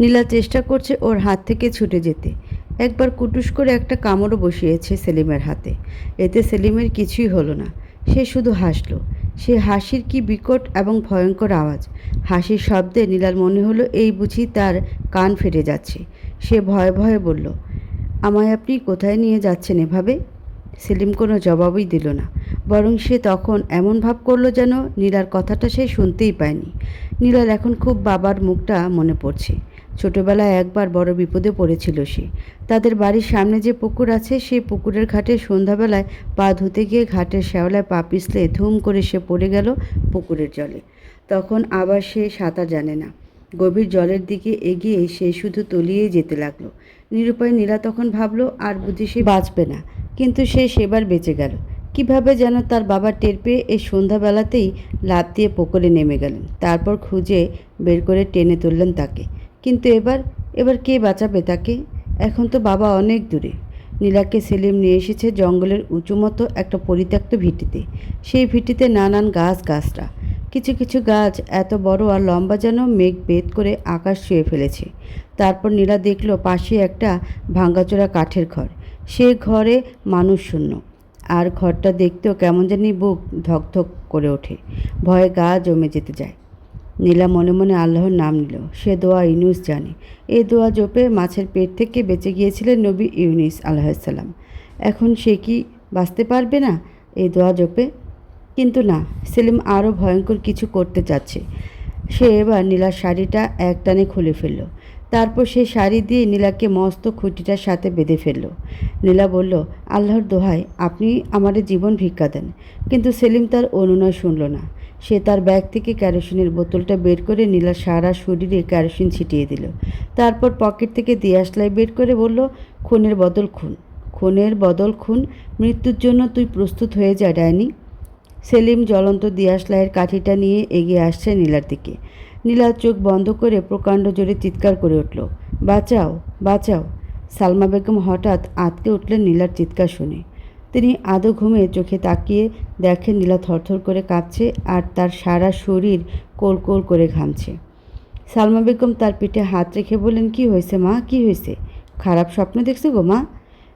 নীলা চেষ্টা করছে ওর হাত থেকে ছুটে যেতে। একবার কুটুস করে একটা কামড়ও বসিয়েছে সেলিমের হাতে। এতে সেলিমের কিছুই হলো না। সে শুধু হাসলো। সে হাসির কি বিকট এবং ভয়ঙ্কর আওয়াজ। হাসির শব্দে নীলার মনে হলো এই বুঝি তার কান ফেটে যাচ্ছে। সে ভয়ে ভয়ে বলল, আমায় আপনি কোথায় নিয়ে যাচ্ছেন এভাবে? সেলিম কোনো জবাবই দিল না। বরং সে তখন এমন ভাব করল যেন নীলার কথাটা সে শুনতেই পায়নি। নীলার এখন খুব বাবার মুখটা মনে পড়ছে। ছোটবেলায় একবার বড় বিপদে পড়েছিল সে। তাদের বাড়ির সামনে যে পুকুর আছে, সেই পুকুরের ঘাটে সন্ধ্যাবেলায় পা ধুতে গিয়ে ঘাটের শ্যাওলায় পা পিছলে ধুম করে সে পড়ে গেল পুকুরের জলে। তখন আবার সে সাঁতার জানে না। গভীর জলের দিকে এগিয়ে সে শুধু তলিয়েই যেতে লাগল। নিরুপায় নীলা তখন ভাবলো, আর বুঝি সে বাঁচবে না। কিন্তু সে সেবার বেঁচে গেল। কীভাবে যেন তার বাবা টের পেয়ে এই সন্ধ্যাবেলাতেই লাফ দিয়ে পুকুরে নেমে গেলেন। তারপর খুঁজে বের করে টেনে তুললেন তাকে। কিন্তু এবার এবার কে বাঁচাবে তাকে? এখন তো বাবা অনেক দূরে। নীলাকে সেলিম নিয়ে এসেছে জঙ্গলের উঁচু মতো একটা পরিত্যক্ত ভিটিতে। সেই ভিটিতে নানান গাছ গাছরা। কিছু কিছু গাছ এত বড় আর লম্বা যেন মেঘ বেদ করে আকাশ ছুঁয়ে ফেলেছে। তারপর নীলা দেখল পাশে একটা ভাঙ্গাচোরা কাঠের ঘর। সে ঘরে মানুষ শূন্য। আর ঘরটা দেখতেও কেমন জানি বুক ধকধক করে ওঠে। ভয়ে গা জমে যেতে যায়। নীলা মনে মনে আল্লাহর নাম নিল। সে দোয়া ইউনুস জানে। এই দোয়া জপে মাছের পেট থেকে বেঁচে গিয়েছিলেন নবী ইউনিস আল্লাহাল্লাম এখন সে কি বাঁচতে পারবে না? এই দোয়া জপে। কিন্তু না, সেলিম আরও ভয়ঙ্কর কিছু করতে চাচ্ছে সে এবার নীলার শাড়িটা একটানে খুলে ফেলল। তারপর সে শাড়ি দিয়ে নীলাকে মস্ত খুঁটিটার সাথে বেঁধে ফেলল। নীলা বলল, আল্লাহর দোহায়, আপনি আমাদের জীবন ভিক্ষা দেন। কিন্তু সেলিম তার অনুনয় শুনল না। সে তার ব্যাগ থেকে ক্যারোসিনের বোতলটা বের করে নীলার সারা শরীরে ক্যারোসিন ছিটিয়ে দিল। তারপর পকেট থেকে দিয়াশলাই বের করে বলল, খুনের বদল খুন, খুনের বদল খুন, মৃত্যুর জন্য তুই প্রস্তুত হয়ে যা ডায়নি সেলিম জ্বলন্ত দিয়াশলাইয়ের কাঠিটা নিয়ে এগিয়ে আসছে নীলার দিকে। নীলার চোখ বন্ধ করে প্রকাণ্ড জোরে চিৎকার করে উঠল, বাঁচাও বাঁচাও। সালমা বেগম হঠাৎ আঁতকে উঠলেন নীলার চিৎকার শুনে। তিনি আদো ঘুমে চোখে তাকিয়ে দেখেন নীলা থরথর করে কাঁপছে আর তার সারা শরীর কোল কোল করে ঘামছে। সালমা বেগম তার পিঠে হাত রেখে বললেন, কি হয়েছে মা? কি হয়েছে? খারাপ স্বপ্ন দেখছ গো মা?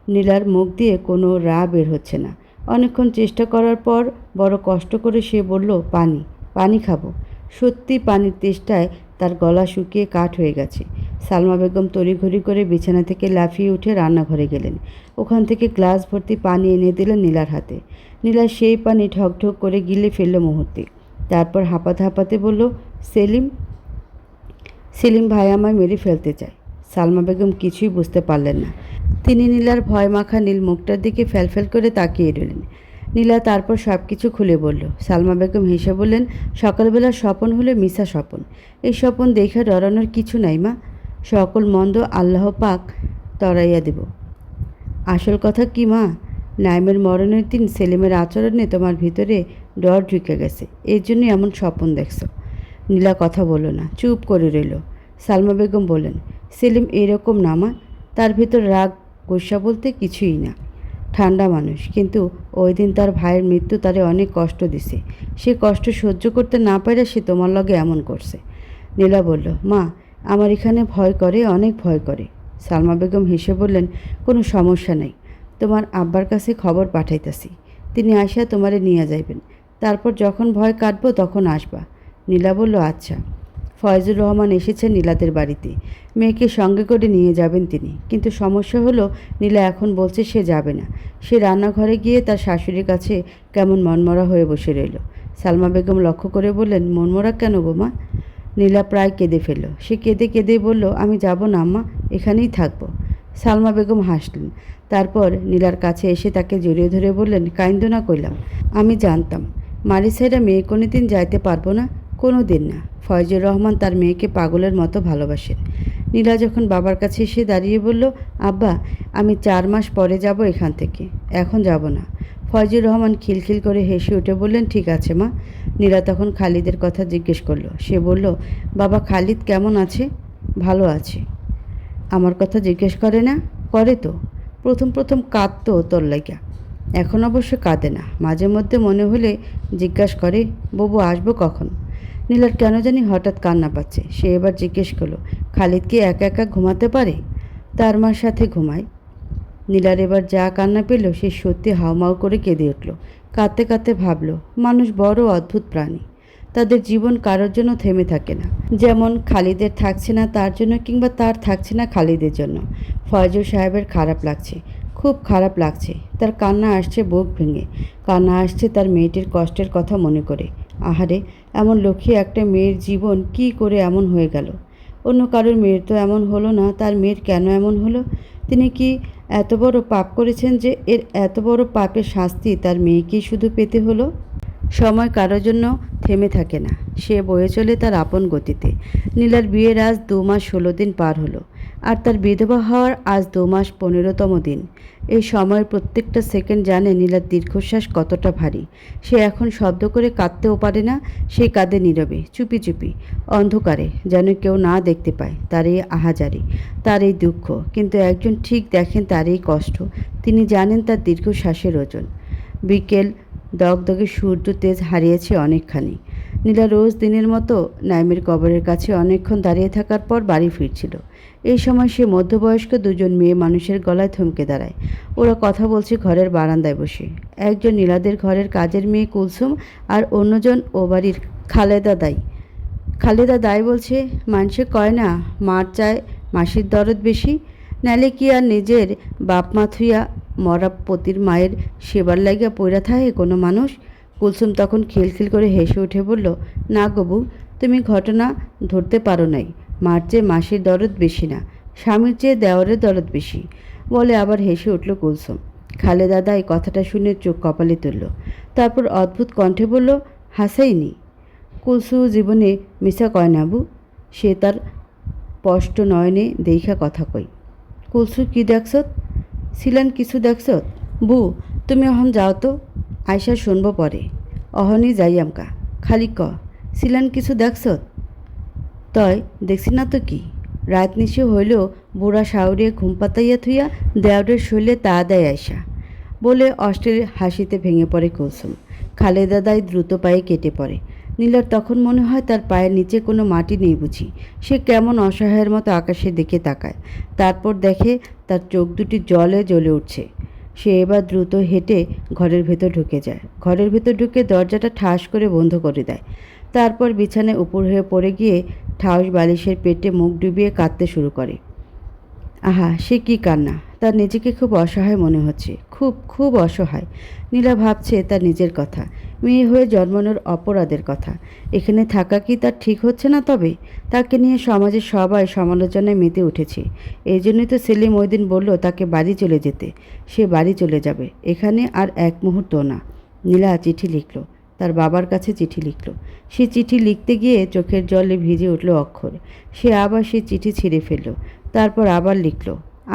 নীলার মুখ দিয়ে কোনো রা বের হচ্ছে না। অনেকক্ষণ চেষ্টা করার পর বড় কষ্ট করে সে বলল, পানি পানি খাব। সত্যি পানির তেষ্টায় তার গলা শুকিয়ে কাঠ হয়ে গেছে। সালমা বেগম তড়িঘড়ি করে বিছানা থেকে লাফিয়ে উঠে রান্নাঘরে গেলেন। ওখান থেকে গ্লাস ভর্তি পানি এনে দিলেন নীলার হাতে। নীলা সেই পানি ঠকঠক করে গিলে ফেলল মুহূর্তে। তারপর হাঁপাতে হাঁপাতে বলল, সেলিম সেলিম ভাই আমায় মেরে ফেলতে চায় সালমা বেগম কিছুই বুঝতে পারলেন না। তিনি নীলার ভয় মাখা নীল মুখটার দিকে ফ্যালফ্যাল করে তাকিয়ে রইলেন। নীলা তারপর সব কিছু খুলে বলল। সালমা বেগম হেসে বললেন সকালবেলা স্বপন হলে মিশা স্বপন। এই স্বপন দেখে ডরানোর কিছু নাই মা। সকল মন্দ আল্লাহ পাক তরাইয়া দেব। আসল কথা কি মা? নাইমের মরণের দিন সেলিমের আচরণে তোমার ভিতরে ডর ঢুকে গেছে। এর জন্য এমন স্বপন দেখছ নীলা কথা বলল না, চুপ করে রইল। সালমা বেগম বললেন, সেলিম এরকম না মা। তার ভিতর রাগ গোসা বলতে কিছুই না। ঠান্ডা মানুষ। কিন্তু ওই দিন তার ভাইয়ের মৃত্যু তারে অনেক কষ্ট দিছে। সে কষ্ট সহ্য করতে না পারে সে তোমার লগে এমন করছে। নীলা বলল, মা, আমার এখানে ভয় করে, অনেক ভয় করে। সালমা বেগম হেসে বললেন, কোনো সমস্যা নেই। তোমার আব্বার কাছে খবর পাঠাইতাছি। তিনি আসিয়া তোমারে নিয়ে যাইবেন। তারপর যখন ভয় কাটবো তখন আসবা। নীলা বলল আচ্ছা। ফয়জুর রহমান এসেছেন নীলাদের বাড়িতে। মেয়েকে সঙ্গে করে নিয়ে যাবেন তিনি। কিন্তু সমস্যা হলো, নীলা এখন বলছে সে যাবে না। সে রান্নাঘরে গিয়ে তার শাশুড়ির কাছে কেমন মনমরা হয়ে বসে রইল। সালমা বেগম লক্ষ্য করে বললেন, মনমরা কেন গো মা? নীলা প্রায় কেঁদে ফেলল। সে কেঁদে কেঁদে বলল, আমি যাব না আম্মা এখানেই থাকব। সালমা বেগম হাসলেন। তারপর নীলার কাছে এসে তাকে জড়িয়ে ধরে বললেন কাইন্দ না কইলাম, আমি জানতাম। মারিসাইরা মেয়ে কোনো দিন যাইতে পারব না কোনো দিন না। ফয়জুর রহমান তার মেয়েকে পাগলের মতো ভালোবাসেন। নীলা যখন বাবার কাছে এসে দাঁড়িয়ে বলল, আব্বা, আমি চার মাস পরে যাব এখান থেকে। এখন যাব না। ফয়জুর রহমান খিলখিল করে হেসে উঠে বললেন, ঠিক আছে মা। নীলা তখন খালিদের কথা জিজ্ঞেস করল। সে বলল, বাবা, খালিদ কেমন আছে? ভালো আছে। আমার কথা জিজ্ঞেস করে না? করে তো। প্রথম প্রথম কাঁদতো তোর লাইগা। এখন অবশ্য কাঁদে না। মাঝে মধ্যে মনে হলে জিজ্ঞাসা করে, ববু, আসব কখন নীলার কেন জানি হঠাৎ কান্না পাচ্ছে। সে এবার জিজ্ঞেস করল, খালিদ কি একা একা ঘুমাতে পারে? তার মার সাথে ঘুমায় নীলার এবার যা কান্না পেল, সে সত্যি হাউমাউ করে কেঁদে উঠল। কাঁদতে কাঁদতে ভাবলো, মানুষ বড় অদ্ভুত প্রাণী। তাদের জীবন কারোর জন্য থেমে থাকে না। যেমন খালিদের থাকছে না তার জন্য কিংবা তার থাকছে না খালিদের জন্য। ফয়জুর সাহেবের খারাপ লাগছে, খুব খারাপ লাগছে। তার কান্না আসছে বুক ভেঙে। কান্না আসছে তার মেয়েটির কষ্টের কথা মনে করে। আহারে এমন লক্ষ্মী, একটা মেয়ের জীবন কি করে এমন হয়ে গেল? অন্য কারোর মেয়ের তো এমন হলো না, তার মেয়ের কেন এমন হলো? তিনি কি এত বড় পাপ করেছেন যে এর এত বড় পাপের শাস্তি তার মেয়েকেই শুধু পেতে হলো? সময় কারোর জন্য থেমে থাকে না। সে বয়ে চলে তার আপন গতিতে। নীলার বিয়ের আজ দু মাস ষোলো দিন পার হলো। আর তার বিধবা হওয়ার আজ দু মাস পনেরোতম দিন। এই সময়ের প্রত্যেকটা সেকেন্ড জানে নীলার দীর্ঘশ্বাস কতটা ভারী। সে এখন শব্দ করে কাঁদতেও পারে না, সে কাঁদে নীরবে, চুপি চুপি, অন্ধকারে, যেন কেউ না দেখতে পায় তার এই আহাজারি, তার এই দুঃখ। কিন্তু একজন ঠিক দেখেন তার এই কষ্ট, তিনি জানেন তার দীর্ঘশ্বাসের ওজন। বিকেল, দগদগে সূর্য তেজ হারিয়েছে অনেকখানি। নীলা রোজ দিনের মতো নাইমের কবরের কাছে অনেকক্ষণ দাঁড়িয়ে থাকার পর বাড়ি ফিরছিল। এই সময় সে মধ্যবয়স্ক দুজন মেয়ে মানুষের গলায় থমকে দাঁড়ায়। ওরা কথা বলছে ঘরের বারান্দায় বসে। একজন নীলাদের ঘরের কাজের মেয়ে কুলসুম আর অন্যজন ও বাড়ির খালেদা দাই। খালেদা দাই বলছে মানুষে কয় না, মার চায় মাসির দরদ বেশি। নালে কি আর নিজের বাপ মা থুইয়া মরা পতির মায়ের সেবার লাগিয়া পইরা থাকে কোনো মানুষ? কুলসুম তখন খিলখিল করে হেসে উঠে বলল, না গবু তুমি ঘটনা ধরতে পারো নাই। মার চেয়ে মাসির দরদ বেশি না, স্বামীর চেয়ে দেওয়ারের দরদ বেশি। বলে আবার হেসে উঠল কুলসুম। খালেদা এই কথাটা শুনে চোখ কপালে তুলল। তারপর অদ্ভুত কণ্ঠে বলল, হাসাইনি। কুলসু জীবনে মিশা কয় না বু, সে তার স্পষ্ট নয়নে দেখা কথা কই কুলসু কি দেখছত ছিলেন কিছু দেখছত বু, তুমি অহন যাও তো আয়সা শুনব পরে। অহনি যাই আমকা খালি ক ছিলেন কিছু দেখছত তয় দেখছি না তো কি? রাত নিশি হইলেও বুড়া শাউরিয়ে ঘুম পাতাইয়া থুইয়া দেওয়ারের শৈলে তা দেয় আয়সা বলে অষ্টের হাসিতে ভেঙে পড়ে কুলসুম। খালেদা দাই দ্রুত পায়ে কেটে পড়ে। নীলার তখন মনে হয় তার পায়ের নিচে কোনো মাটি নেই বুঝি। সে কেমন অসহায়ের মতো আকাশের দিকে তাকায়। তারপর দেখে তার চোখ দুটি জলে জ্বলে উঠছে। সে এবার দ্রুত হেঁটে ঘরের ভেতর ঢুকে যায়। ঘরের ভেতর ঢুকে দরজাটা ঠাস করে বন্ধ করে দেয়। তারপর বিছানায় উপর হয়ে পড়ে গিয়ে ঠাউস বালিশের পেটে মুখ ডুবিয়ে কাঁদতে শুরু করে। আহা, সে কি কান্না? তার নিজেকে খুব অসহায় মনে হচ্ছে। খুব খুব অসহায়। নীলা ভাবছে তার নিজের কথা। মেয়ে হয়ে জন্মানোর অপরাধের কথা। এখানে থাকা কি তার ঠিক হচ্ছে না তবে? তাকে নিয়ে সমাজের সবাই সমালোচনায় মেতে উঠেছে। এই জন্যই তো সেলিম ওই দিন বলল, তাকে বাড়ি চলে যেতে। সে বাড়ি চলে যাবে। এখানে আর এক মুহূর্ত না। নীলা চিঠি লিখল। তার বাবার কাছে চিঠি লিখল। সে চিঠি লিখতে গিয়ে চোখের জলে ভিজে উঠল অক্ষর। সে আবার সে চিঠি ছিঁড়ে ফেলল। তারপর আবার লিখল।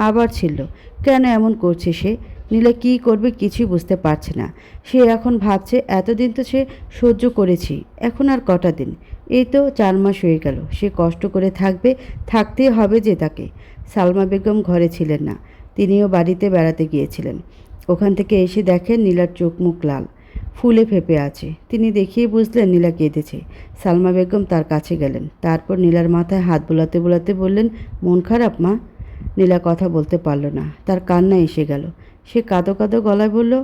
আবার ছিল কেন এমন করছে সে? নীলা কী করবে কিছুই বুঝতে পারছে না। সে এখন ভাবছে, এতদিন তো সে সহ্য করেছি, এখন আর কটা দিন? এই তো চার মাস হয়ে গেল। সে কষ্ট করে থাকবে, থাকতেই হবে যে তাকে। সালমা বেগম ঘরে ছিলেন না। তিনিও বাড়িতে বেড়াতে গিয়েছিলেন। ওখান থেকে এসে দেখেন নীলার চোখ মুখ লাল। ফুলে ফেপে আছে। তিনি দেখিয়ে বুঝলেন নীলা কেঁদেছে। সালমা বেগম তার কাছে গেলেন। তারপর নীলার মাথায় হাত বোলাতে বোলাতে বললেন, মন খারাপ, মা? নীলা কথা বলতে পারল না। তার কান্না এসে গেল। সে কাঁদো কাঁদো গলায় বলল,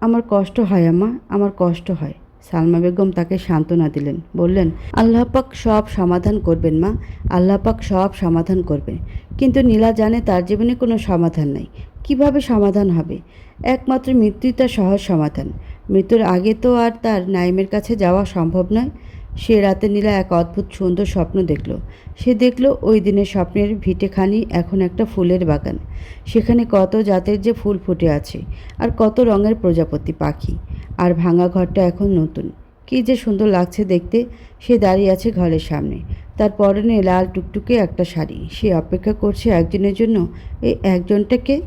আমার কষ্ট হয়, আম্মা, আমার কষ্ট হয়। সালমা বেগম তাকে সান্ত্বনা দিলেন। বললেন, আল্লাহ পাক সব সমাধান করবেন, মা, আল্লাহ পাক সব সমাধান করবেন। কিন্তু নীলা জানে তার জীবনে কোনো সমাধান নাই। কীভাবে সমাধান হবে? একমাত্র মৃত্যুই তার সহজ সমাধান। মৃত্যুর আগে তো আর তার নাইমের কাছে যাওয়া সম্ভব নয়। সে রাতে নীলা এক অদ্ভুত সুন্দর স্বপ্ন দেখল। সে দেখল ওই দিনের স্বপ্নের ভিটেখানি এখন একটা ফুলের বাগান। সেখানে কত জাতের যে ফুল ফুটে আছে আর কত রঙের প্রজাপতি পাখি। আর ভাঙা ঘরটা এখন নতুন। কী যে সুন্দর লাগছে দেখতে। সে দাঁড়িয়ে আছে ঘরের সামনে। তার পরনে লাল টুকটুকে একটা শাড়ি। সে অপেক্ষা করছে একজনের জন্য। এই একজনটাকে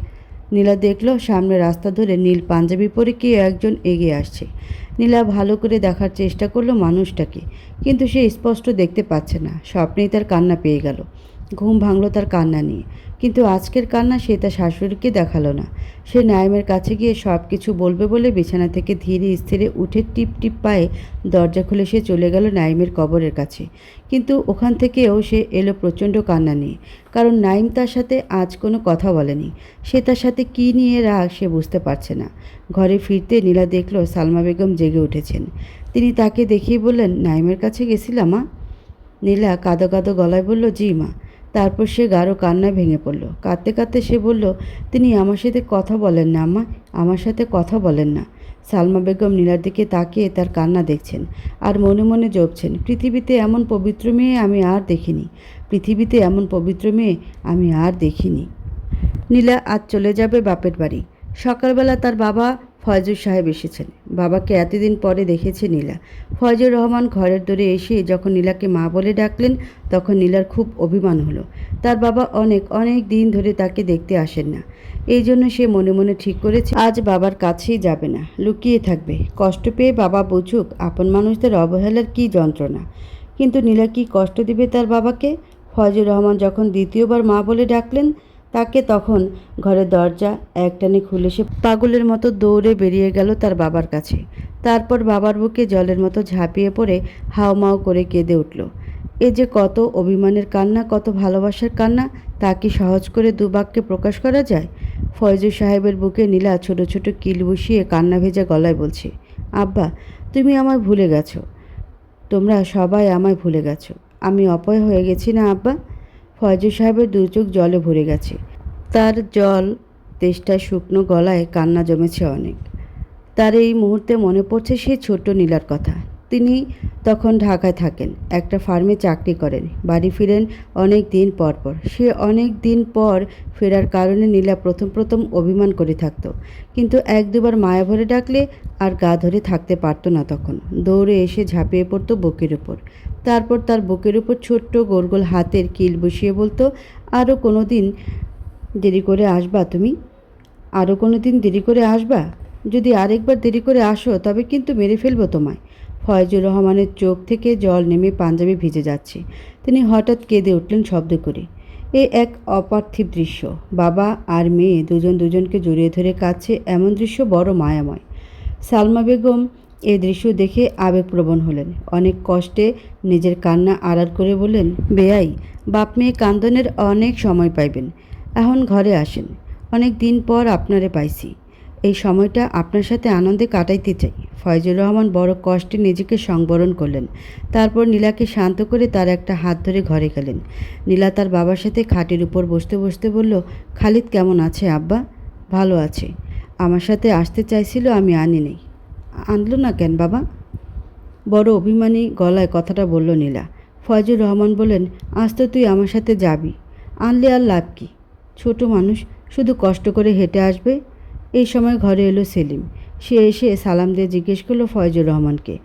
নীলা দেখল, সামনে রাস্তা ধরে নীল পাঞ্জাবি পরে কে একজন এগিয়ে আসছে। নীলা ভালো করে দেখার চেষ্টা করল মানুষটাকে, কিন্তু সে স্পষ্ট দেখতে পাচ্ছে না। স্বপ্নেই তার কান্না পেয়ে গেল। ঘুম ভাঙল তার কান্না নিয়ে। কিন্তু আজকের কান্না সে তার শাশুড়িকে দেখাল না। সে নাইমের কাছে গিয়ে সব কিছু বলবে বলে বিছানা থেকে ধীরে স্থিরে উঠে টিপ টিপ পায়ে দরজা খুলে সে চলে গেল নাইমের কবরের কাছে। কিন্তু ওখান থেকেও সে এলো প্রচণ্ড কান্না নিয়ে। কারণ নাইম তার সাথে আজ কোনো কথা বলেনি। সে তার সাথে কী নিয়ে রাগ সে বুঝতে পারছে না। ঘরে ফিরতে নীলা দেখল সালমা বেগম জেগে উঠেছেন। তিনি তাকে দেখিয়ে বললেন নাইমের কাছে গেছিলাম মা? নীলা কাঁদো কাদো গলায় বলল, জি মা। তারপর সে গাঢ় কান্নায় ভেঙে পড়ল। কাঁদতে কাঁদতে সে বলল, তিনি আমার সাথে কথা বলেন না, আম্মা। আমার সাথে কথা বলেন না। সালমা বেগম নীলার দিকে তাকিয়ে তার কান্না দেখছেন আর মনে মনে জপছেন, পৃথিবীতে এমন পবিত্র মেয়ে আমি আর দেখিনি। পৃথিবীতে এমন পবিত্র মেয়ে আমি আর দেখিনি। নীলা, আজ চলে যাবে বাপের বাড়ি। সকালবেলা তার বাবা ফয়জুর সাহেব এসেছেন। বাবাকে এতদিন পরে দেখেছে নীলা। ফয়জুর রহমান ঘরের দৌড়ে এসে যখন নীলাকে মা বলে ডাকলেন, তখন নীলার খুব অভিমান হলো। তার বাবা অনেক অনেক দিন ধরে তাকে দেখতে আসেন না। এই জন্য সে মনে মনে ঠিক করেছে, আজ বাবার কাছেই যাবে না, লুকিয়ে থাকবে। কষ্ট পেয়ে বাবা বুঝুক, আপন মানুষদের অবহেলার কী যন্ত্রণা। কিন্তু নীলা কি কষ্ট দিবে তার বাবাকে? ফয়জুর রহমান যখন দ্বিতীয়বার মা বলে ডাকলেন তাকে তখন ঘরের দরজা একটানে খুলে সে পাগলের মতো দৌড়ে বেরিয়ে গেল তার বাবার কাছে। তারপর বাবার বুকে জলের মতো ঝাঁপিয়ে পড়ে হাওমাও করে কেঁদে উঠল। এ যে কত অভিমানের কান্না, কত ভালোবাসার কান্না, তা কি সহজ করে দুবাক্যে প্রকাশ করা যায়? ফয়জুর সাহেবের বুকে নীলা ছোট ছোট কিল বসিয়ে কান্না ভেজা গলায় বলছে, আব্বা, তুমি আমায় ভুলে গেছো। তোমরা সবাই আমায় ভুলে গেছো। আমি অপয় হয়ে গেছি না, আব্বা? ফয়জুর সাহেবের দু চোখ জলে ভরে গেছে। তার জল তেষ্টায় শুকনো গলায় কান্না জমেছে অনেক। তার এই মুহূর্তে মনে পড়ছে সে ছোট্ট নীলার কথা। তিনি তখন ঢাকায় থাকেন, একটা ফার্মে চাকরি করেন, বাড়ি ফিরেন অনেক দিন পর পর। সে অনেক দিন পর ফেরার কারণে নীলা প্রথম প্রথম অভিমান করে থাকতো, কিন্তু এক দুবার মায়া ভরে ডাকলে আর গা ধরে থাকতে পারতো না তখন। দৌড়ে এসে ঝাঁপিয়ে পড়তো বুকের উপর। তারপর তার বুকের উপর ছোট্ট গোল গোল হাতের কিল বসিয়ে বলতো আরও কোনো দিন দেরি করে আসবা তুমি? আরও কোনো দিন দেরি করে আসবা? যদি আরেকবার দেরি করে আসো, তবে কিন্তু মেরে ফেলব তোমায়। ফয়জুর রহমানের চোখ থেকে জল নেমে পাঞ্জাবি ভিজে যাচ্ছে। তিনি হঠাৎ কেঁদে উঠলেন শব্দ করে। এ এক অপার্থিব দৃশ্য। বাবা আর মেয়ে দুজন দুজনকে জড়িয়ে ধরে কাছে এমন দৃশ্য বড় মায়াময়। সালমা বেগম এ দৃশ্য দেখে আবেগপ্রবণ হলেন। অনেক কষ্টে নিজের কান্না আড়াল করে বললেন, বেয়াই, বাপ মেয়ে কান্দনের অনেক সময় পাইবেন। এখন ঘরে আসেন। অনেক দিন পর আপনারে পাইছি। এই সময়টা আপনার সাথে আনন্দে কাটাইতে চাই। ফয়জুর রহমান বড় কষ্টে নিজেকে সংবরণ করলেন। তারপর নীলাকে শান্ত করে তার একটা হাত ধরে ঘরে গেলেন। নীলা তার বাবার সাথে খাটের উপর বসতে বসতে বলল, খালিদ কেমন আছে আব্বা? ভালো আছে। আমার সাথে আসতে চাইছিল আমি আনি নেই আনলো না কেন বাবা? বড় অভিমানী গলায় কথাটা বলল নীলা। ফয়জুর রহমান বললেন, আজ তো তুই আমার সাথে যাবি। আনলে আর লাভ কি? ছোট মানুষ শুধু কষ্ট করে হেঁটে আসবে এই সময় ঘরে এলো সেলিম। সে এসে সালাম দিয়ে জিজ্ঞেস করল ফয়জুর রহমানকে।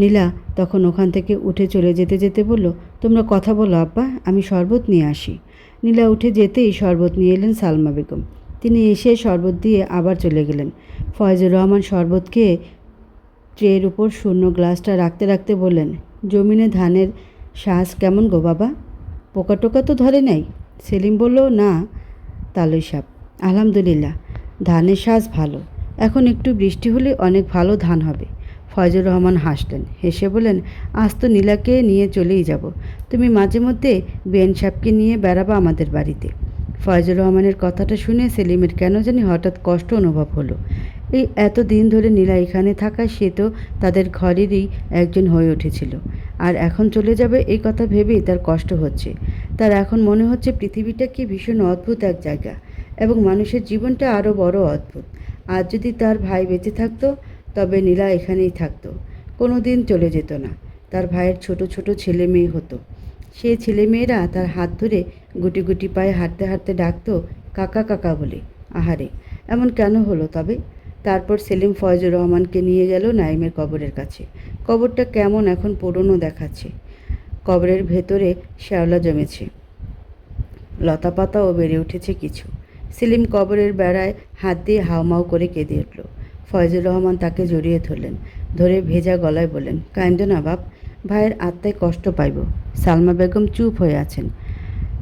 নীলা তখন ওখান থেকে উঠে চলে যেতে যেতে বলল, তোমরা কথা বলো আব্বা, আমি শরবত নিয়ে আসি। নীলা উঠে যেতেই শরবত নিয়ে এলেন সালমা বেগম। তিনি এসে শরবত দিয়ে আবার চলে গেলেন। ফয়জুর রহমান শরবত খেয়ে ট্রের উপর শূন্য গ্লাসটা রাখতে রাখতে বললেন, জমিনে ধানের শ্বাস কেমন গো বাবা? পোকা টোকা তো ধরে নাই? সেলিম বলল, না, তালই সাপ। আলহামদুলিল্লাহ। ধানের শ্বাস ভালো। এখন একটু বৃষ্টি হলে অনেক ভালো ধান হবে। ফয়জুর রহমান হাসলেন। হেসে বলেন আজ তো নীলাকে নিয়ে চলেই যাব। তুমি মাঝে মধ্যে বেন সাহেবকে নিয়ে বেড়াবা আমাদের বাড়িতে। ফয়জুর রহমানের কথাটা শুনে সেলিমের কেন জানি হঠাৎ কষ্ট অনুভব হলো। এই এত দিন ধরে নীলা এখানে থাকা সে তো তাদের ঘরেরই একজন হয়ে উঠেছিল। আর এখন চলে যাবে এই কথা ভেবেই তার কষ্ট হচ্ছে। তার এখন মনে হচ্ছে পৃথিবীটা কি ভীষণ অদ্ভুত এক জায়গা। এবং মানুষের জীবনটা আরও বড় অদ্ভুত। আর যদি তার ভাই বেঁচে থাকতো, তবে নীলা এখানেই থাকতো। কোনো দিন চলে যেত না। তার ভাইয়ের ছোট ছোট ছেলে মেয়ে হতো। সে ছেলেমেয়েরা তার হাত ধরে গুটি গুটি পায়ে হাঁটতে হাঁটতে ডাকতো, কাকা কাকা বলে। আহারে, এমন কেন হলো তবে? তারপর সেলিম ফয়জুর রহমানকে নিয়ে গেল নাইমের কবরের কাছে। কবরটা কেমন এখন পুরনো দেখাচ্ছে। কবরের ভেতরে শ্যাওলা জমেছে। লতা পাতাও বেড়ে উঠেছে কিছু। সেলিম কবরের বেড়ায় হাত দিয়ে হাওমাও করে কেঁদে উঠল। ফয়জুর রহমান তাকে জড়িয়ে ধরলেন, ধরে ভেজা গলায় বললেন, কাইন্দ না বাপ, ভাইয়ের আত্মায় কষ্ট পাইব। সালমা বেগম চুপ হয়ে আছেন।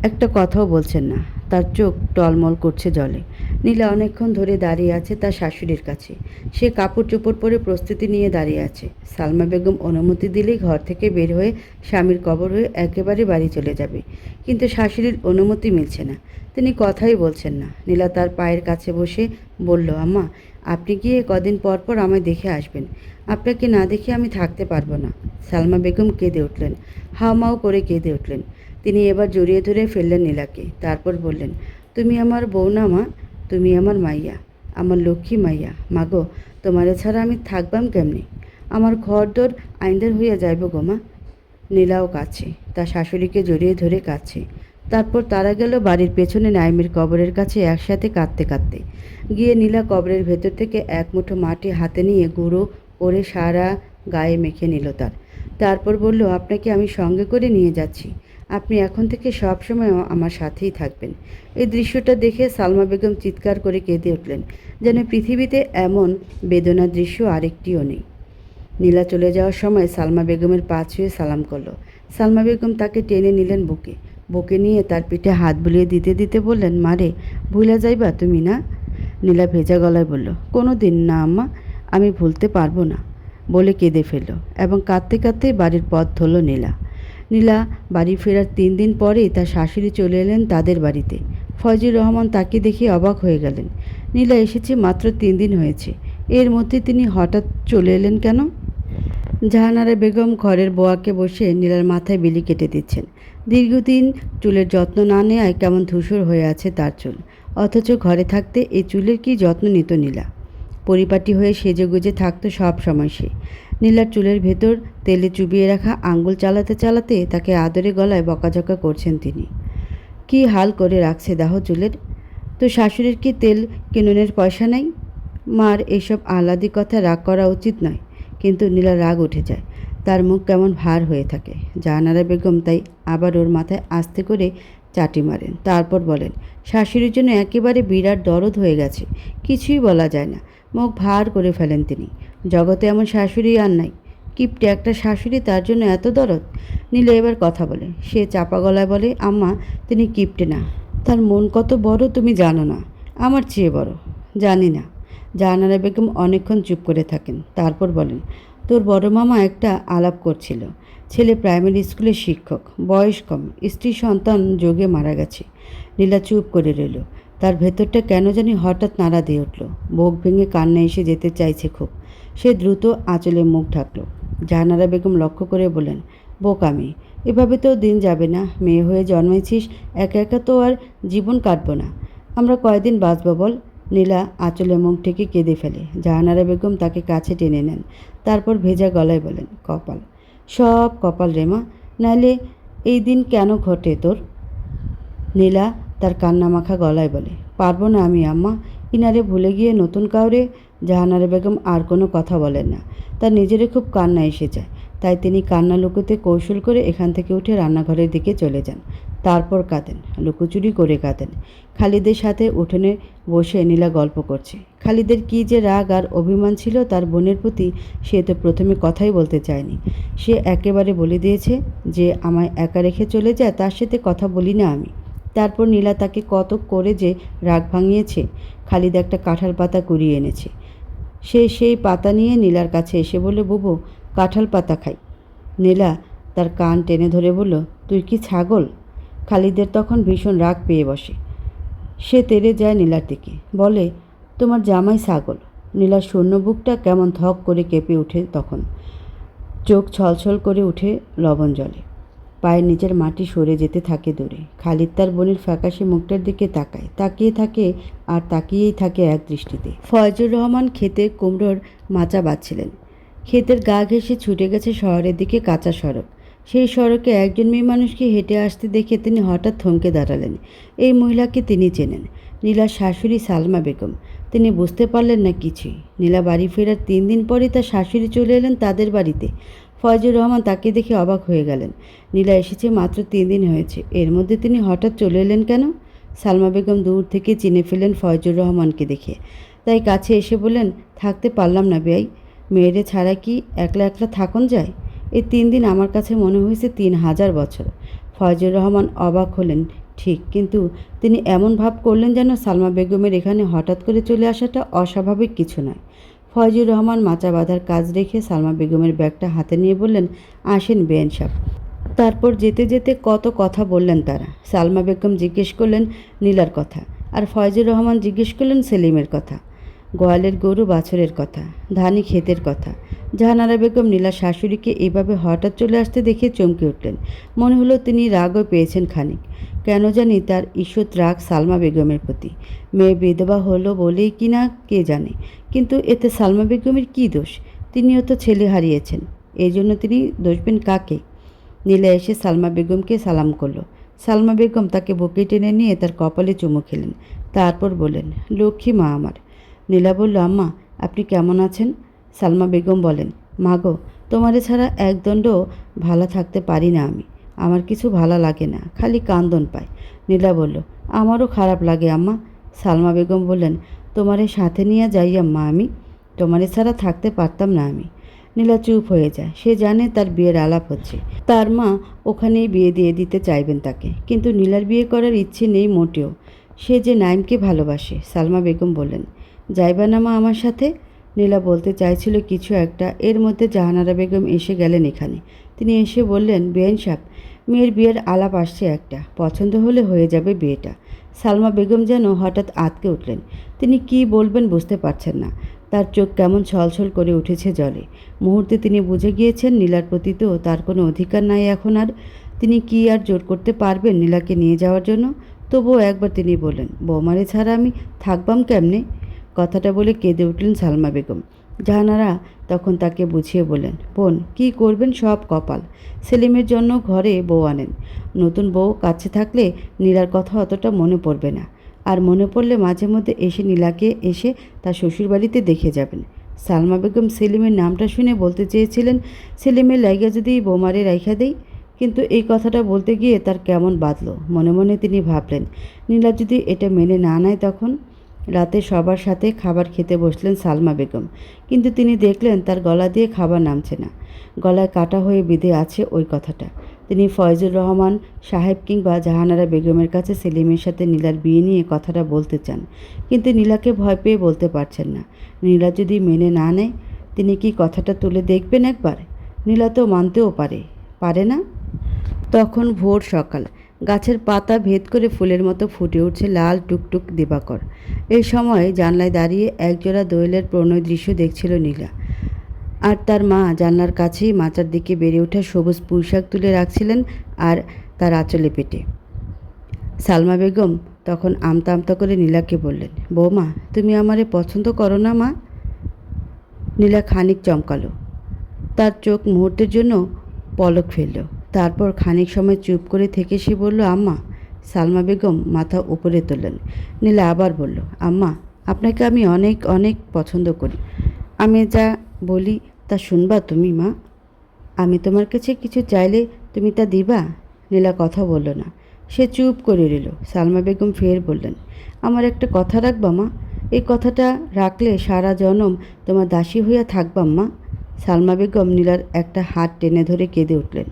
একটা কথাও বলছেন না, তার চোখ টলমল করছে জলে। নীলা অনেকক্ষণ ধরে দাঁড়িয়ে আছে তার শাশুড়ির কাছে। সে কাপড় চোপড় পরে প্রস্তুতি নিয়ে দাঁড়িয়ে আছে। সালমা বেগম অনুমতি দিলেই ঘর থেকে বের হয়ে স্বামীর কবর হয়ে একেবারে বাড়ি চলে যাবে। কিন্তু শাশুড়ির অনুমতি মিলছে না। তিনি কথাই বলছেন না। নীলা তার পায়ের কাছে বসে বলল, আম্মা, আপনি গিয়ে কদিন পর পর আমায় দেখে আসবেন। আপনাকে না দেখে আমি থাকতে পারব না। সালমা বেগম কেঁদে উঠলেন। হাওমাও করে কেঁদে উঠলেন। তিনি এবার জড়িয়ে ধরে ফেললেন নীলাকে। তারপর বললেন, তুমি আমার বউ না, মা? তুমি আমার মাইয়া, আমার লক্ষ্মী মাইয়া। মাগো, তোমারে ছাড়া আমি থাকবাম কেমনি? আমার ঘর দোর আইন্দার হইয়া যাইব গো মা। নীলাও কাছে তার শাশুড়িকে জড়িয়ে ধরে কাছে। তারপর তারা গেল বাড়ির পেছনে নাইমের কবরের কাছে একসাথে কাঁদতে কাঁদতে। গিয়ে নীলা কবরের ভেতর থেকে এক মুঠো মাটি হাতে নিয়ে গুঁড়ো করে সারা গায়ে মেখে নিল তার। তারপর বলল, আপনাকে আমি সঙ্গে করে নিয়ে যাচ্ছি। আপনি এখন থেকে সব সময় আমার সাথেই থাকবেন। এই দৃশ্যটা দেখে সালমা বেগম চিৎকার করে কেঁদে উঠলেন, যেন পৃথিবীতে এমন বেদনার দৃশ্য আরেকটিও নেই। নীলা চলে যাওয়ার সময় সালমা বেগমের পা ছুঁয়ে সালাম করল। সালমা বেগম তাকে টেনে নিলেন বুকে। বুকে নিয়ে তার পিঠে হাত বুলিয়ে দিতে দিতে বললেন মারে ভুলে যাইবা তুমি না? নীলা ভেজা গলায় বলল, কোনো দিন না, আম্মা, আমি ভুলতে পারব না। বলে কেঁদে ফেলল এবং কাঁদতে কাঁদতে বাড়ির পথ ধরল নীলা। নীলা বাড়ি ফেরার তিন দিন পরেই তার শাশুড়ি চলে এলেন তাদের বাড়িতে। ফয়জুর রহমান তাকে দেখে অবাক হয়ে গেলেন। নীলা এসেছে মাত্র তিন দিন হয়েছে। এর মধ্যে তিনি হঠাৎ চলে এলেন কেন? জাহানারা বেগম ঘরের বোয়াকে বসে নীলার মাথায় বিলি কেটে দিচ্ছেন। দীর্ঘদিন চুলের যত্ন না নেওয়ায় কেমন ধূসর হয়ে আছে তার চুল। অথচ ঘরে থাকতে এই চুলের কি যত্ন নিত নীলা? পরিপাটি হয়ে সেজে গুজে থাকতো সব সময় সে। নীলার চুলের ভেতর তেলে চুবিয়ে রাখা আঙ্গুল চালাতে চালাতে তাকে আদরে গলায় বকাঝকা করছেন তিনি। কি হাল করে রাখছে দাহ চুলের? তো শাশুড়ির কি তেল কিনুনের পয়সা নাই? মার এইসব আলাদি কথা রাগ করা উচিত নয়, কিন্তু নীলার রাগ উঠে যায়। তার মুখ কেমন ভার হয়ে থাকে। জাহানারা বেগম তাই আবার ওর মাথায় আস্তে করে চাটি মারেন। তারপর বলেন, শাশুড়ির জন্য একেবারে বিরাট দরদ হয়ে গেছে। কিছুই বলা যায় না। মুখ ভার করে ফেলেন তিনি। জগতে এমন শাশুড়ি আর নাই। কিপটে একটা শাশুড়ি তার জন্য এত দরদ? নীলা এবার কথা বলে, সে চাপা গলায় বলে, আম্মা, তিনি কিপটে না। তার মন কত বড় তুমি জানো না। আমার চেয়ে বড়। জানি না। জাহানারা বেগম অনেকক্ষণ চুপ করে থাকেন। তারপর বলেন, তোর বড় মামা একটা আলাপ করছিল। ছেলে প্রাইমারি স্কুলের শিক্ষক। বয়স কম। স্ত্রী সন্তান যোগে মারা গেছে। নীলা চুপ করে রইল। তার ভেতরটা কেন জানি হঠাৎ নাড়া দিয়ে উঠল। বুক ভেঙে কান্না এসে যেতে চাইছে খুব। সে দ্রুত আঁচলে মুখ ঢাকলো। জাহানারা বেগম লক্ষ্য করে বলেন বোকামি এভাবে তো দিন যাবে না। মেয়ে হয়ে জন্মেছিস একা একা তো আর জীবন কাটবো না। আমরা কয়দিন বাঁচব বল? নীলা আঁচলে মুখ থেকে কেঁদে ফেলে। জাহানারা বেগম তাকে কাছে টেনে নেন। তারপর ভেজা গলায় বলেন কপাল, সব কপাল রেমা নাইলে এই দিন কেন ঘটে তোর? নীলা তার কান্নামাখা গলায় বলে, পারব না আমি, আম্মা। ইনারে ভুলে গিয়ে নতুন কাউরে, জাহানারা বেগম আর কোনো কথা বলেন না। তার নিজেরে খুব কান্না এসে যায়। তাই তিনি কান্না লুকোতে কৌশল করে এখান থেকে উঠে রান্নাঘরের দিকে চলে যান। তারপর কাঁদেন, লুকোচুরি করে কাঁদেন। খালিদের সাথে উঠোনে বসে নীলা গল্প করছে। খালিদের কী যে রাগ আর অভিমান ছিল তার বোনের প্রতি সে তো প্রথমে কথাই বলতে চায়নি। সে একেবারে বলে দিয়েছে যে, আমায় একা রেখে চলে যায় তার সাথে কথা বলি না আমি। তারপর নীলা তাকে কত করে যে রাগ ভাঙিয়েছে, খালিদ একটা কাঁঠাল পাতা কুড়িয়ে এনেছে। সে সেই পাতা নিয়ে নীলার কাছে এসে বলে বুবু, কাঁঠাল পাতা খাই। নীলা তার কান টেনে ধরে বলল, তুই কি ছাগল? খালিদের তখন ভীষণ রাগ পেয়ে বসে। সে তেড়ে যায় নীলার দিকে, বলে, তোমার জামাই ছাগল। নীলার শূন্য বুকটা কেমন ধক করে কেঁপে ওঠে তখন। চোখ ছলছল করে উঠে লবণ জলে। পায়ের নিচের মাটি সরে যেতে থাকে দূরে। খালিদ তার বোনের ফ্যাকাশে মুখটার দিকে তাকায়। তাকিয়ে থাকে আর তাকিয়েই থাকে এক দৃষ্টিতে। ফয়জুর রহমান খেতে কুমড়োর মাচা বাঁধছিলেন। ক্ষেতের গা ঘেঁষে ছুটে গেছে শহরের দিকে কাঁচা সড়ক। সেই সড়কে একজন মেয়ে মানুষকে হেঁটে আসতে দেখে তিনি হঠাৎ থমকে দাঁড়ালেন। এই মহিলাকে তিনি চেনেন। নীলার শাশুড়ি সালমা বেগম। তিনি বুঝতে পারলেন না কিছুই। নীলা বাড়ি ফেরার তিন দিন পরে তার শাশুড়ি চলে এলেন তাদের বাড়িতে। ফয়জুর রহমান তাকে দেখে অবাক হয়ে গেলেন। নীলা এসেছে মাত্র তিন দিন হয়েছে। এর মধ্যে তিনি হঠাৎ চলে এলেন কেন? সালমা বেগম দূর থেকে চিনে ফেলেন ফয়জুর রহমানকে দেখে। তাই কাছে এসে বললেন, থাকতে পারলাম না বেয়াই মেয়েরে ছাড়া কি একলা একলা থাকুন যায়? এই তিন দিন আমার কাছে মনে হয়েছে তিন হাজার বছর। ফয়জুর রহমান অবাক হলেন। ঠিক, কিন্তু তিনি এমন ভাব করলেন যেন সালমা বেগমের এখানে হঠাৎ করে চলে আসাটা অস্বাভাবিক কিছু নয়। ফয়জুর রহমান মাচা বাঁধার কাজ রেখে সালমা বেগমের ব্যাগটা হাতে নিয়ে বললেন, আসেন বেন সাহেব। তারপর যেতে যেতে কত কথা বললেন তারা। সালমা বেগম জিজ্ঞেস করলেন, নীলার কথা। আর ফয়জুর রহমান জিজ্ঞেস করলেন, সেলিমের কথা। গোয়ালের গরু বাছরের কথা, ধানি ক্ষেতের কথা। জাহানারা বেগম নীলা শাশুড়িকে এইভাবে হঠাৎ চলে আসতে দেখে চমকে উঠলেন। মনে হলো তিনি রাগও পেয়েছেন খানিক। কেন জানি তার ঈষৎ রাগ সালমা বেগমের প্রতি। মেয়ে বিধবা হলো বলেই কি না কে জানে। কিন্তু এতে সালমা বেগমের কী দোষ? তিনিও তো ছেলে হারিয়েছেন। এই জন্য তিনি দোষবেন কাকে? নীলা এসে সালমা বেগমকে সালাম করল। সালমা বেগম তাকে বুকে টেনে নিয়ে তার কপালে চুমু খেলেন। তারপর বললেন, লক্ষ্মী মা আমার। নীলা বলল, আম্মা, আপনি কেমন আছেন? সালমা বেগম বলেন মাগো তোমারে ছাড়া একদণ্ড ভালো থাকতে পারি না আমি। আমার কিছু ভালো লাগে না, খালি কান্দন পায়। নীলা বলল, আমারও খারাপ লাগে আম্মা। সালমা বেগম বললেন, তোমারে সাথে নিয়ে যাই আম্মা আমি, তোমারে ছাড়া থাকতে পারতাম না আমি। নীলা চুপ হয়ে যায়, সে জানে তার বিয়ের আলাপ হচ্ছে। তার মা ওখানেই বিয়ে দিয়ে দিতে চাইবেন তাকে, কিন্তু নীলার বিয়ে করার ইচ্ছে নেই মোটেও। সে যে নাইমকে ভালোবাসে, সালমা বেগম বললেন, যাইবা না মা আমার সাথে? নীলা বলতে চাইছিল কিছু একটা, এর মধ্যে জাহানারা বেগম এসে গেলেন এখানে। তিনি এসে বললেন বেন সাহেব মেয়ের বিয়ের আলাপ আসছে একটা। পছন্দ হলে হয়ে যাবে বিয়েটা। সালমা বেগম যেন হঠাৎ আতকে উঠলেন। তিনি কি বলবেন বুঝতে পারছেন না। তার চোখ কেমন ছলছল করে উঠেছে জলে। মুহূর্তে তিনি বুঝে গিয়েছেন নীলার প্রতি তো তার কোনো অধিকার নাই এখন আর। তিনি কি আর জোর করতে পারবেন নীলাকে নিয়ে যাওয়ার জন্য? তবুও একবার তিনি বললেন, বৌমারে ছাড়া আমি থাকবাম কেমনে? কথাটা বলে কেঁদে উঠলেন সালমা বেগম। জাহানারা তখন তাকে বুঝিয়ে বললেন, বোন, কি করবেন সব কপাল? সেলিমের জন্য ঘরে বউ আনেন। নতুন বউ কাছে থাকলে নীলার কথা অতটা মনে পড়বে না। আর মনে পড়লে মাঝে মধ্যে এসে নীলাকে এসে তার শ্বশুরবাড়িতে দেখে যাবেন। সালমা বেগম সেলিমের নামটা শুনে বলতে চেয়েছিলেন, সেলিমের লাইগা যদি বোমারে রাইখা দেই? কিন্তু এই কথাটা বলতে গিয়ে তার কেমন বাঁধলো? মনে মনে তিনি ভাবলেন, নীলা যদি এটা মেনে না নেয় তখন? রাতে সবার সাথে খাবার খেতে বসলেন সালমা বেগম। কিন্তু তিনি দেখলেন তার গলা দিয়ে খাবার নামছে না। গলায় কাটা হয়ে বিঁধে আছে ওই কথাটা। তিনি ফয়জুর রহমান, সাহেব কিংবা জাহানারা বেগমের কাছে সেলিমের সাথে নীলার বিয়ে নিয়ে কথাটা বলতে চান। কিন্তু নীলাকে ভয় পেয়ে বলতে পারছেন না। নীলা যদি মেনে না নেয়, তিনি কি কথাটা তুলে দেখবেন একবার? নীলা তো মানতেও পারে। পারে না? তখন ভোর সকাল। গাছের পাতা ভেদ করে ফুলের মতো ফুটে উঠছে লাল টুকটুক দিবাকর। এই সময় জানলায় দাঁড়িয়ে একজোড়া দোয়েলের প্রণয় দৃশ্য দেখছিল নীলা। আর তার মা জানলার কাছেই মাচার দিকে বেড়ে ওঠা সবুজ পুঁইশাক তুলে রাখছিলেন আর তার আঁচলে পেটে। সালমা বেগম তখন আমতা আমতা করে নীলাকে বললেন, বৌমা, তুমি আমারে পছন্দ করো না মা? নীলা খানিক চমকালো। তার চোখ মুহূর্তের জন্য পলক ফেলল। তারপর খানিক সময় চুপ করে থেকে সে বলল, আম্মা। সালমা বেগম মাথা উপরে তোলেন। নীলা আবার বলল, আম্মা, আপনাকে আমি অনেক অনেক পছন্দ করি। আমি যা বলি তা শুনবা তুমি, মা? আমি তোমার কাছে কিছু চাইলে তুমি তা দিবা? নীলা কথা বলল না। সে চুপ করে রইল। সালমা বেগম ফের বললেন, আমার একটা কথা রাখবা, মা? এই কথাটা রাখলে সারা জনম তোমার দাসী হইয়া থাকবাম মা? সালমা বেগম নীলার একটা হাত টেনে ধরে কেঁদে উঠলেন।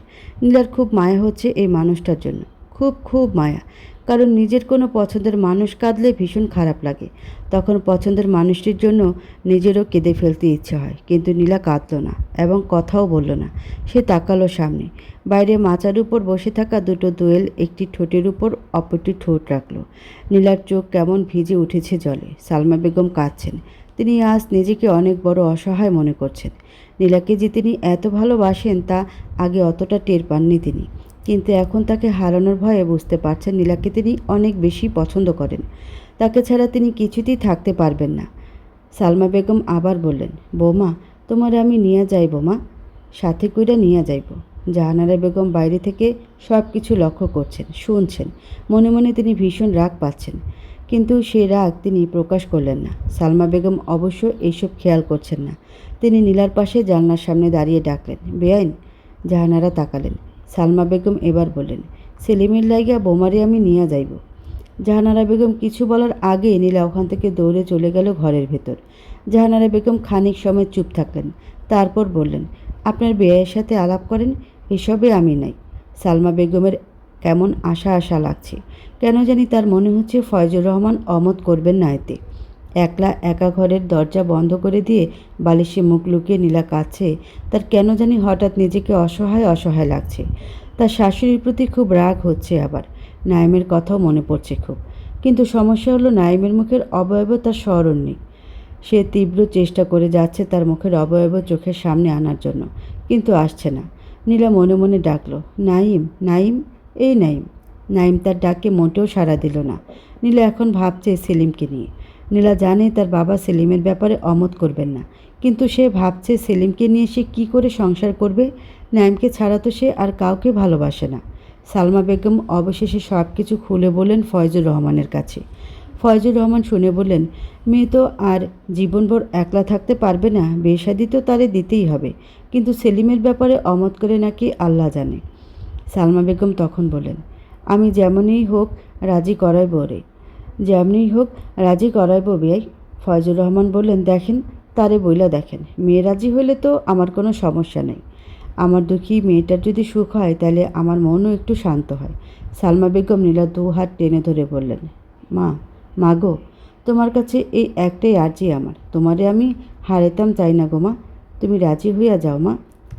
নীলার খুব মায়া হচ্ছে এই মানুষটার জন্য। খুব খুব মায়া। কারণ নিজের কোনো পছন্দের মানুষ কাঁদলে ভীষণ খারাপ লাগে। তখন পছন্দের মানুষটির জন্য নিজেরও কেঁদে ফেলতে ইচ্ছে হয়। কিন্তু নীলা কাঁদল না এবং কথাও বলল না। সে তাকালো সামনে। বাইরে মাচার উপর বসে থাকা দুটো দোয়েল একটি ঠোঁটের উপর অপরটি ঠোঁট রাখল। নীলার চোখ কেমন ভিজে উঠেছে জলে। সালমা বেগম কাঁদছেন। তিনি আজ নিজেকে অনেক বড় অসহায় মনে করছেন। নীলাকে যে তিনি এত ভালোবাসেন তা আগে অতটা টের পাননি তিনি। কিন্তু এখন তাকে হারানোর ভয়ে বুঝতে পারছেন নীলাকে তিনি অনেক বেশি পছন্দ করেন। তাকে ছাড়া তিনি কিছুতেই থাকতে পারবেন না। সালমা বেগম আবার বললেন, বৌমা, তোমার আমি নিয়ে যাইব মা। সাথে কইরা নিয়ে যাইব। জাহানারা বেগম বাইরে থেকে সব কিছু লক্ষ্য করছেন, শুনছেন। মনে মনে তিনি ভীষণ রাগ পাচ্ছেন। কিন্তু সে রাগ তিনি প্রকাশ করলেন না। সালমা বেগম অবশ্য এইসব খেয়াল করছেন না। তিনি নীলার পাশে জানলার সামনে দাঁড়িয়ে ডাকলেন, বেআইন! জাহানারা তাকালেন। সালমা বেগম এবার বললেন, সেলিমের লাইগা বোমারে আমি নিয়ে যাইব। জাহানারা বেগম কিছু বলার আগে নীলা ওখান থেকে দৌড়ে চলে গেল ঘরের ভেতর। জাহানারা বেগম খানিক সময় চুপ থাকলেন, তারপর বললেন, আপনার বেয়ের সাথে আলাপ করেন, এসবে আমি নাই। সালমা বেগমের কেমন আশা আশা লাগছে। কেন জানি তার মনে হচ্ছে ফয়জুর রহমান অমত করবেন না এতে। একলা একা ঘরের দরজা বন্ধ করে দিয়ে বালিশে মুখ লুকিয়ে নীলা কাছে তার কেন জানি হঠাৎ নিজেকে অসহায় অসহায় লাগছে। তার শাশুড়ির প্রতি খুব রাগ হচ্ছে আবার। নাইমের কথাও মনে পড়ছে খুব। কিন্তু সমস্যা হলো নাইমের মুখের অবয়ব তার স্মরণ নেই। সে তীব্র চেষ্টা করে যাচ্ছে তার মুখের অবয়ব চোখের সামনে আনার জন্য। কিন্তু আসছে না। নীলা মনে মনে ডাকলো, নাইম নাইম। এই নাইম। নাইম তার ডাকে মোটেও সাড়া দিল না। নীলা এখন ভাবছে সেলিমকে নিয়ে। নীলা জানে তার বাবা সেলিমের ব্যাপারে অমত করবেন না। কিন্তু সে ভাবছে সেলিমকে নিয়ে সে কী করে সংসার করবে? নাইমকে ছাড়া তো সে আর কাউকে ভালোবাসে না। সালমা বেগম অবশেষে সব কিছু খুলে বললেন ফয়জুর রহমানের কাছে। ফয়জুর রহমান শুনে বললেন, মেয়ে তো আর জীবনভর একলা থাকতে পারবে না বেশাদি তো তারে দিতেই হবে। কিন্তু সেলিমের ব্যাপারে অমত করে নাকি আল্লাহ জানে। সালমা বেগম তখন বলেন, আমি যেমনই হোক রাজি করাইব রে যেমনই হোক রাজি করাইব বিয়াই ফয়জুর রহমান বললেন, দেখেন, তারে বইলা দেখেন। মেয়ে রাজি হইলে তো আমার কোনো সমস্যা নেই। আমার দুঃখী মেয়েটার যদি সুখ হয় তাহলে আমার মনও একটু শান্ত হয়। সালমা বেগম নীলা দু হাত টেনে ধরে বললেন, মা মা গো, তোমার কাছে এই একটাই আর্জি আমার। তোমারে আমি হারাইতাম চাই না গো মা। তুমি রাজি হইয়া যাও মা।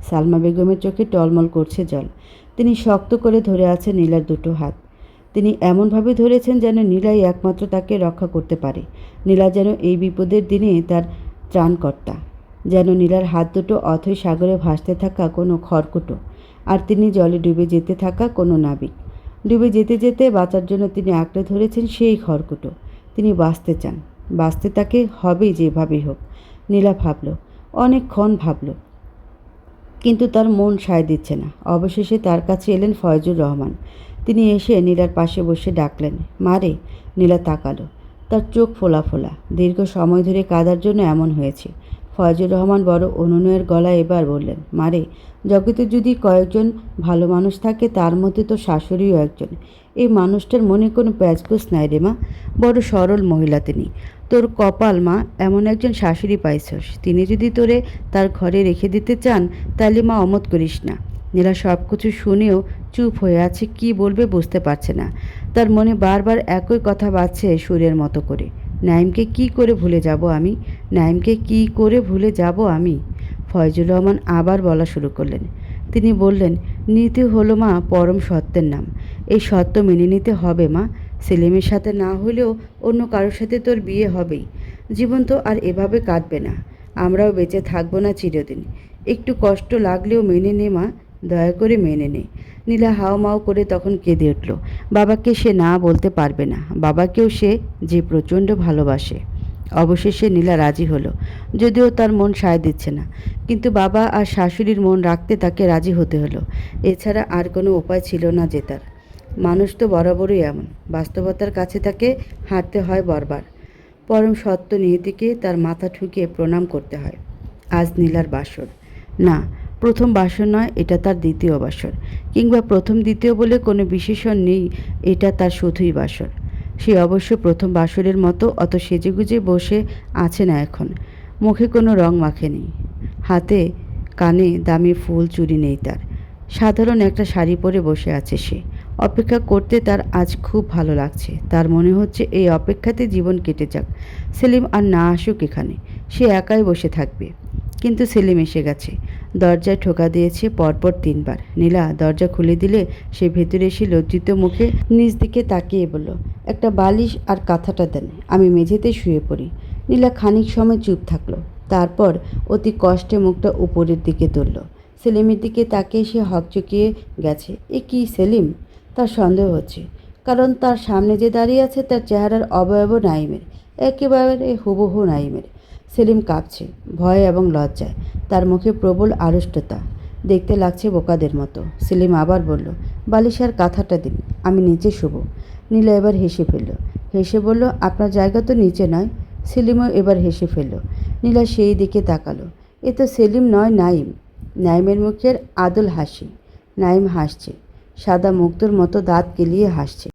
সালমা বেগমের চোখে টলমল করছে জল। তিনি শক্ত করে ধরে আছেন নীলার দুটো হাত। তিনি এমনভাবে ধরেছেন যেন নীলাই একমাত্র তাকে রক্ষা করতে পারে। নীলা যেন এই বিপদের দিনে তার ত্রাণকর্তা। যেন নীলার হাত দুটো অথই সাগরে ভাসতে থাকা কোনো খড়কুটো আর তিনি জলে ডুবে যেতে থাকা কোনো নাবিক। ডুবে যেতে যেতে বাঁচার জন্য তিনি আঁকড়ে ধরেছেন সেই খড়কুটো। তিনি বাঁচতে চান। বাঁচতে তাকে হবেই যেভাবেই হোক। নীলা ভাবল, অনেকক্ষণ ভাবল কিন্তু তার মন সায় দিচ্ছে না। অবশেষে তার কাছে এলেন ফয়জুর রহমান। তিনি এসে নীলার পাশে বসে ডাকলেন মারে নীলা তাকালো। তার চোখ ফোলা ফোলা। দীর্ঘ সময় ধরে কাদার জন্য এমন হয়েছে। ফয়জুর রহমান বড় অনুনয়ের গলায় এবার বললেন মারে জগতে যদি কয়েকজন ভালো মানুষ থাকে, তার মধ্যে তো শাশুড়িও একজন। এই মানুষটার মনে কোনো প্যাচগোস নাই রে মা। বড় সরল মহিলা তিনি। তোর কপাল মা, এমন একজন শাশুড়ি পাইছস। তিনি যদি তোরে তার ঘরে রেখে দিতে চান, তাহলে মা অমত করিস না। নীলা সব কিছু শুনেও চুপ হয়ে আছে, কি বলবে বুঝতে পারছে না। তার মনে বারবার একই কথা বাজছে সুরের মতো করে। নাইমকে কি করে ভুলে যাব আমি? নাইমকে কি করে ভুলে যাব আমি? ফয়জুর রহমান আবার বলা শুরু করলেন। তিনি বললেন, নীতি হলো মা পরম সত্যের নাম। এই সত্য মেনে নিতে হবে মা। সেলিমের সাথে না হলেও অন্য কারোর সাথে তোর বিয়ে হবেই। জীবন তো আর এভাবে কাটবে না। আমরাও বেঁচে থাকব না চিরদিন। একটু কষ্ট লাগলেও মেনে নে মা। দয়া করে মেনে নে। নীলা হাও মাও করে তখন কেঁদে উঠল। বাবাকে সে না বলতে পারবে না। বাবাকেও সে যে প্রচণ্ড ভালোবাসে। অবশেষে নীলা রাজি হলো। যদিও তার মন সায় দিচ্ছে না, কিন্তু বাবা আর শাশুড়ির মন রাখতে তাকে রাজি হতে হলো। এছাড়া আর কোনো উপায় ছিল না জেতার। মানুষ তো বরাবরই এমন, বাস্তবতার কাছে তাকে হাঁটতে হয় বরবার। পরম সত্য নিয়তিকে তার মাথা ঠুকিয়ে প্রণাম করতে হয়। আজ নীলার বাসর। না, প্রথম বাসর নয়, এটা তার দ্বিতীয় বাসর, কিংবা প্রথম দ্বিতীয় বলে কোনো বিশেষণ নেই, এটা তার শুধুই বাসর। সে অবশ্য প্রথম বাসরের মতো, অত সেজেগুজে বসে আছে না এখন। মুখে কোনো রং মাখেনি। হাতে, কানে দামি ফুল চুরি নেই তার। সাধারণ একটা শাড়ি পরে বসে আছে সে। অপেক্ষা করতে তার আজ খুব ভালো লাগছে। তার মনে হচ্ছে এই অপেক্ষাতে জীবন কেটে যাক। সেলিম আর না আসুক এখানে। সে একাই বসে থাকবে। কিন্তু সেলিম এসে গেছে। দরজায় ঠোকা দিয়েছে পরপর তিনবার। নীলা দরজা খুলে দিলে সে ভেতরে এসে লজ্জিত মুখে নিজ দিকে তাকিয়ে বলল, একটা বালিশ আর কাঁথাটা দেন, আমি মেঝেতে শুয়ে পড়ি। নীলা খানিক সময় চুপ থাকল, তারপর অতি কষ্টে মুখটা উপরের দিকে তুলল। সেলিমের দিকে তাকিয়ে সে হকচকিয়ে গেছে, এ কি সেলিম? তার সন্দেহ হচ্ছে, কারণ তার সামনে যে দাঁড়িয়ে আছে তার চেহারার অবয়ব নাইমের, একেবারে হুবহু নাইমের। সেলিম কাঁপছে, ভয় এবং লজ্জায়। তার মুখে প্রবল আড়ষ্টতা দেখতে লাগছে বোকাদের মতো। সেলিম আবার বলল, বালিশার কাঁথাটা দিন, আমি নিচে শুব। নীলা এবার হেসে ফেলল। হেসে বলল, আপনার জায়গা তো নিচে নয়। সেলিমও এবার হেসে ফেলল। নীলা সেই দিকে তাকালো। এ তো সেলিম নয়, নাইম। নাইমের মুখের আদল হাসি। নাইম হাসছে। সাদা মুক্তোর মতো দাঁত কেলিয়ে হাসছে।